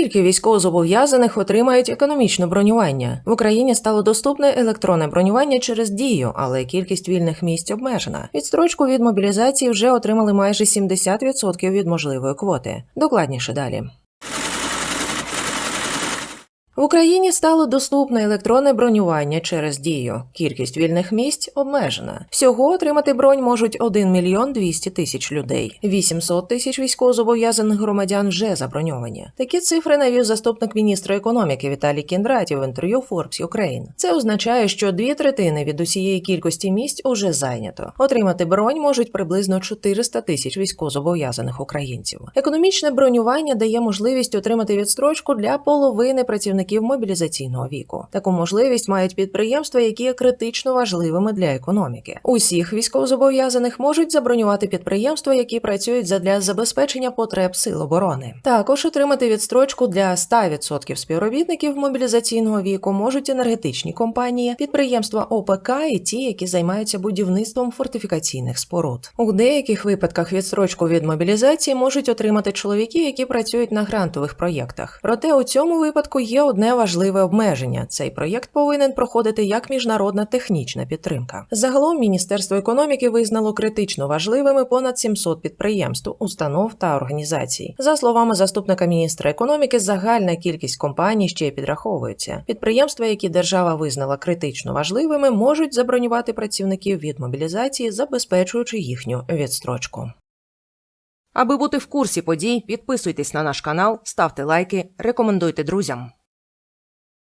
Скільки військовозобов'язаних отримають економічне бронювання? В Україні стало доступне електронне бронювання через дію, але кількість вільних місць обмежена. Відстрочку від мобілізації вже отримали майже 70% від можливої квоти. Докладніше далі. В Україні стало доступне електронне бронювання через дію. Кількість вільних місць обмежена. Всього отримати бронь можуть 1 мільйон 200 тисяч людей. 800 тисяч військовозобов'язаних громадян вже заброньовані. Такі цифри навів заступник міністра економіки Віталій Кіндратів в інтерв'ю Forbes Ukraine. Це означає, що дві третини від усієї кількості місць уже зайнято. Отримати бронь можуть приблизно 400 тисяч військовозобов'язаних українців. Економічне бронювання дає можливість отримати відстрочку для половини працівників мобілізаційного віку. Таку можливість мають підприємства, які є критично важливими для економіки. Усіх військовозобов'язаних можуть забронювати підприємства, які працюють задля забезпечення потреб сил оборони. Також отримати відстрочку для 100% співробітників мобілізаційного віку можуть енергетичні компанії, підприємства ОПК і ті, які займаються будівництвом фортифікаційних споруд. У деяких випадках відстрочку від мобілізації можуть отримати чоловіки, які працюють на грантових проєктах. Проте у цьому випадку є одне важливе обмеження: цей проєкт повинен проходити як міжнародна технічна підтримка. Загалом Міністерство економіки визнало критично важливими понад 700 підприємств, установ та організацій. За словами заступника міністра економіки, загальна кількість компаній ще підраховується. Підприємства, які держава визнала критично важливими, можуть забронювати працівників від мобілізації, забезпечуючи їхню відстрочку. Аби бути в курсі подій, підписуйтесь на наш канал, ставте лайки, рекомендуйте друзям.